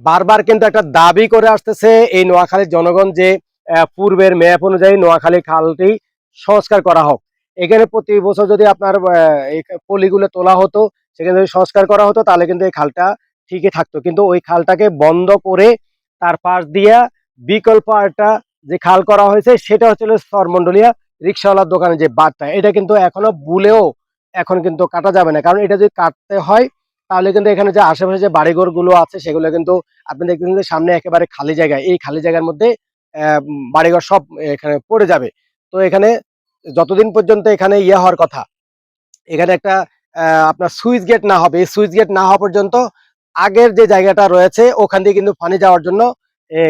বারবার কিন্তু একটা দাবি করে আসতেছে এই নোয়াখালীর জনগণ যে পূর্বের ম্যাপ অনুযায়ী নোয়াখালী খালটি সংস্কার করা হোক। এখানে প্রতি বছর যদি আপনার পলিগুলো তোলা হতো, সেখানে যদি সংস্কার করা হতো, তাহলে কিন্তু এই খালটা ঠিকই থাকতো। কিন্তু ওই খালটাকে বন্ধ করে তার পাশ দিয়া বিকল্প একটা যে খাল করা হয়েছে, সেটা হচ্ছে সরমন্ডলিয়া রিক্সাওয়ালার দোকানে যে বাদটা এটা কিন্তু এখনও বুলেও এখন কিন্তু কাটা যাবে না। কারণ এটা যদি কাটতে হয় তাহলে কিন্তু এখানে যে আশেপাশে যে বাড়িঘরগুলো আছে, সেগুলো কিন্তু আপনি দেখবেন যে সামনে একেবারে খালি জায়গা। এই খালি জায়গার মধ্যে বাড়িঘর সব এখানে পড়ে যাবে। তো এখানে যতদিন পর্যন্ত এখানে ইয়ে হওয়ার কথা, এখানে একটা আপনার সুইচ গেট না হবে, এই সুইচ গেট না হওয়া পর্যন্ত আগের যে জায়গাটা রয়েছে, ওখান দিয়ে কিন্তু পানি যাওয়ার জন্য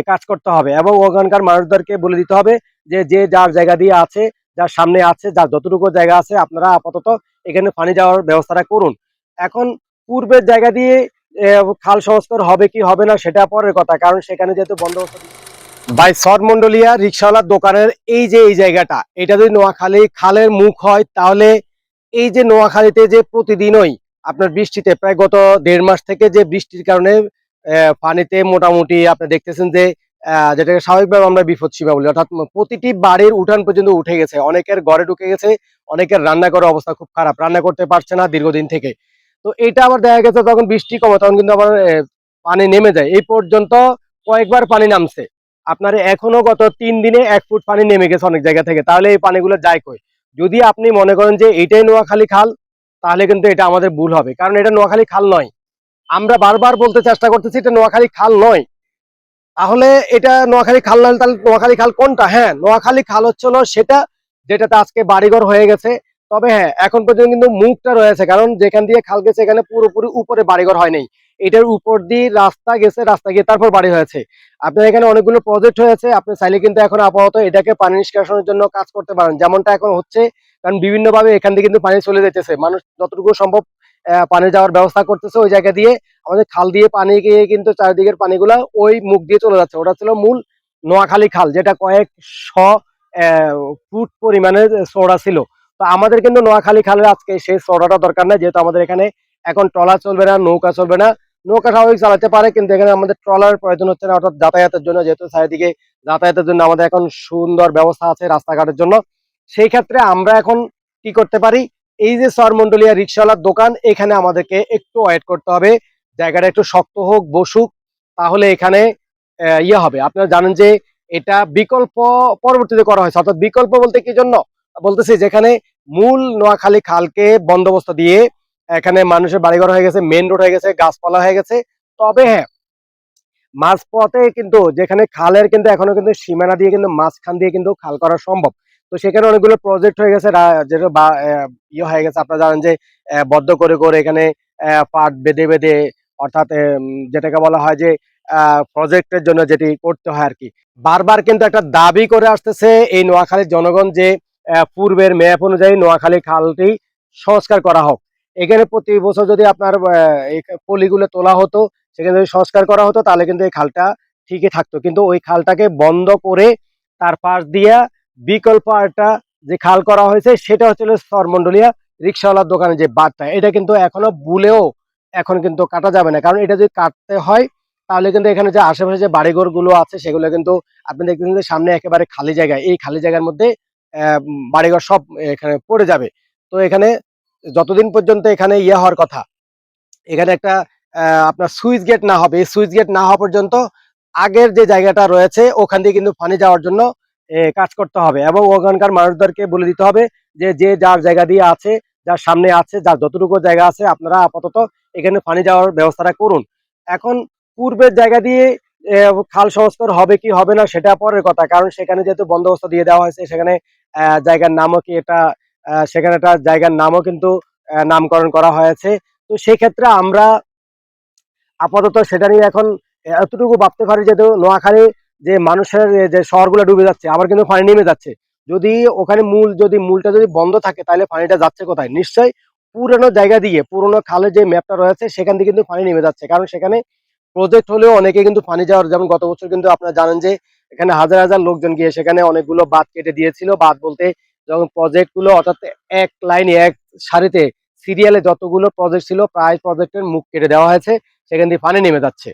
কাজ করতে হবে। এবং ওখানকার মানুষদেরকে বলে দিতে হবে যে যে যার জায়গা দিয়ে আছে, যার সামনে আছে, যার যতটুকু জায়গা আছে, আপনারা আপাতত এখানে পানি যাওয়ার ব্যবস্থাটা করুন। এখন পূর্বের জায়গা দিয়ে খাল সংস্কার হবে কি হবে না সেটা পরের কথা, কারণ সেখানে যেহেতু বন্দোবস্ত বাই সরমন্ডলিয়া রিক্সাওয়ালার দোকানের এই যে, এই জায়গাটা, এটা যদি নোয়াখালী খালের মুখ হয়, তাহলে এই যে নোয়াখালীতে যে প্রতিদিনই আপনার বৃষ্টিতে, প্রায় গত দেড় মাস থেকে যে বৃষ্টির কারণে পানিতে মোটামুটি আপনি দেখতেছেন যে যেটাকে স্বাভাবিকভাবে আমরা বিপদ সীমা বলি, অর্থাৎ প্রতিটি বাড়ির উঠান পর্যন্ত উঠে গেছে। অনেকের ঘরে ঢুকে গেছে, অনেকের রান্না করার অবস্থা খুব খারাপ, রান্না করতে পারছে না দীর্ঘদিন থেকে। তো এটা আবার দেখা গেছে যখন বৃষ্টি কমে, তখন কিন্তু আবার পানি নেমে যায়। এই পর্যন্ত কয়েকবার পানি নামছে। আপনার এখনও গত তিন দিনে এক ফুট পানি নেমে গেছে অনেক জায়গা থেকে। তাহলে এই পানিগুলো যায় কই? যদি আপনি মনে করেন যে এটাই নোয়াখালী খাল, তাহলে কিন্তু এটা আমাদের ভুল হবে। কারণ এটা নোয়াখালী খাল নয়। আমরা বারবার বলতে চেষ্টা করতেছি, এটা নোয়াখালী খাল নয়। তাহলে এটা নোয়াখালী খাল নয় তাহলে নোয়াখালী খাল কোনটা? হ্যাঁ নোয়াখালী খাল হচ্ছে হলো সেটা যেটাতে আজকে বাড়িঘর হয়ে গেছে। তবে হ্যাঁ এখন পর্যন্ত কিন্তু মুখটা রয়েছে, কারণ যেখান দিয়ে খাল গেছে এখানে পুরোপুরি উপরে বাড়িঘর হয় নাই। এটার উপর দিয়ে রাস্তা গেছে, রাস্তা গিয়ে তারপর বাড়ি হয়েছে। আপনার এখানে অনেকগুলো প্রজেক্ট হয়েছে, আপনি চাইলে কিন্তু এখন আপাতত এটাকে পানি নিষ্কাশনের জন্য কাজ করতে পারেন। যেমনটা এখন হচ্ছে, কারণ বিভিন্ন ভাবে এখান থেকে কিন্তু পানি চলে যেতেছে মানুষ যতটুকু সম্ভব পানি যাওয়ার ব্যবস্থা করতেছে ওই জায়গা দিয়ে। আমাদের খাল দিয়ে পানি গিয়ে কিন্তু চারিদিকের পানিগুলা ওই মুখ দিয়ে চলে যাচ্ছে। ওটা ছিল মূল নোয়াখালী খাল, যেটা কয়েক শ ফুট পরিমাণের চওড়া ছিল। তো আমাদের কিন্তু নোয়াখালী খালের আজকে সেই চওড়াটা দরকার নাই, যেহেতু আমাদের এখানে এখন ট্রলার চলবে না, নৌকা চলবে না। নৌকা স্বাভাবিক চালাতে পারে, কিন্তু এখানে আমাদের ট্রলার প্রয়োজন হচ্ছে না, অর্থাৎ যাতায়াতের জন্য, যেহেতু চারিদিকে যাতায়াতের জন্য আমাদের এখন সুন্দর ব্যবস্থা আছে রাস্তাঘাটের জন্য। সেই ক্ষেত্রে আমরা এখন কি করতে পারি? এই যে সরমন্ডলিয়া রিক্সাওয়ালার দোকান, এখানে আমাদেরকে একটু ওয়েট করতে হবে। জায়গাটা একটু শক্ত হোক, বসুক, তাহলে এখানে ইয়ে হবে। আপনারা জানেন যে এটা বিকল্প পরবর্তীতে করা হয়েছে। অর্থাৎ বিকল্প বলতে কি জন্য? বলতেছি যেখানে মূল নোয়াখালী খালকে বন্দোবস্ত দিয়ে এখানে মানুষের বাড়িঘর হয়ে গেছে মেন রোড হয়ে গেছে, গাছপালা হয়ে গেছে। তবে হ্যাঁ মাঝপথে কিন্তু যেখানে খালের কিন্তু এখনও কিন্তু সীমানা দিয়ে কিন্তু মাঝখান দিয়ে কিন্তু খাল করা সম্ভব। তো সেখানে অনেকগুলো প্রজেক্ট হয়ে গেছে যেটা ইয়ে হয়ে গেছে। আপনারা জানেন যে বদ্ধ করে করে এখানে পাট বেঁধে বেঁধে, অর্থাৎ যেটাকে বলা হয় যে প্রজেক্টের জন্য যেটি করতে হয় আর কি। বারবার কিন্তু একটা দাবি করে আসতেছে এই নোয়াখালীর জনগণ যে পূর্বের ম্যাপ অনুযায়ী নোয়াখালী খালটি সংস্কার করা হোক। এখানে প্রতি বছর যদি আপনার পলিগুলো তোলা হতো, সেখানে যদি সংস্কার করা হতো, তাহলে কিন্তু এই খালটা ঠিকই থাকতো। কিন্তু ওই খালটাকে বন্ধ করে তার পাশ দিয়া বিকল্প একটা যে খাল করা হয়েছে, সেটা হচ্ছে সরমন্ডলিয়া রিক্সাওয়ালার দোকানে যে বাদটা এটা কিন্তু এখনও বুলেও এখন কিন্তু কাটা যাবে না। কারণ এটা যদি কাটতে হয়, তাহলে কিন্তু এখানে যে আশেপাশে যে বাড়িঘরগুলো আছে, সেগুলো কিন্তু আপনি দেখবেন যে সামনে একেবারে খালি জায়গা। এই খালি জায়গার মধ্যে বাড়িঘর সব এখানে পড়ে যাবে। তো এখানে যতদিন পর্যন্ত এখানে ইয়ে হওয়ার কথা, এখানে একটা আপনার সুইচ গেট না হবে, এই সুইচ গেট না হওয়া পর্যন্ত আগের যে জায়গাটা রয়েছে, ওখান দিয়ে কিন্তু পানি যাওয়ার জন্য কাজ করতে হবে এবং ওখানকার মানুষদেরকে বলে দিতে হবে যে যে যার জায়গা দিয়ে আছে, যার সামনে আছে, যার যতটুকু জায়গা আছে, আপনারা আপাতত এখানে পানি যাওয়ার ব্যবস্থাটা করুন। এখন পূর্বের জায়গা দিয়ে খাল সংস্কার হবে কি হবে না সেটা পরের কথা। কারণ সেখানে যেহেতু বন্দোবস্ত দিয়ে দেওয়া হয়েছে, সেখানে জায়গার নামও কি এটা সেখানে একটা জায়গার নামও কিন্তু নামকরণ করা হয়েছে। তো সেক্ষেত্রে আমরা আপাতত সেটা নিয়ে এখন এতটুকু ভাবতে পারি যেহেতু নোয়াখালী যে মানুষের যে শহরগুলো ডুবে যাচ্ছে, আবার কিন্তু পানি নেমে যাচ্ছে। যদি ওখানে মূল, যদি মূলটা যদি বন্ধ থাকে, তাহলে পানিটা যাচ্ছে কোথায়? নিশ্চয়ই পুরনো জায়গা দিয়ে, পুরনো খালে যে ম্যাপটা রয়েছে, সেখান থেকে কিন্তু পানি নেমে যাচ্ছে। কারণ সেখানে প্রজেক্ট হলেও অনেকে কিন্তু পানি যাওয়ার যেমন গত বছর কিন্তু আপনারা জানেন যে, এখানে হাজার হাজার লোকজন গিয়ে সেখানে অনেকগুলো বাদ কেটে দিয়েছিল। বাদ বলতে যখন প্রজেক্টগুলো অর্থাৎ এক লাইনে এক সারিতে সিরিয়ালে যতগুলো প্রজেক্ট ছিল, প্রায় প্রজেক্টের মুখ কেটে দেওয়া হয়েছে। সেখান দিয়ে পানি নেমে যাচ্ছে।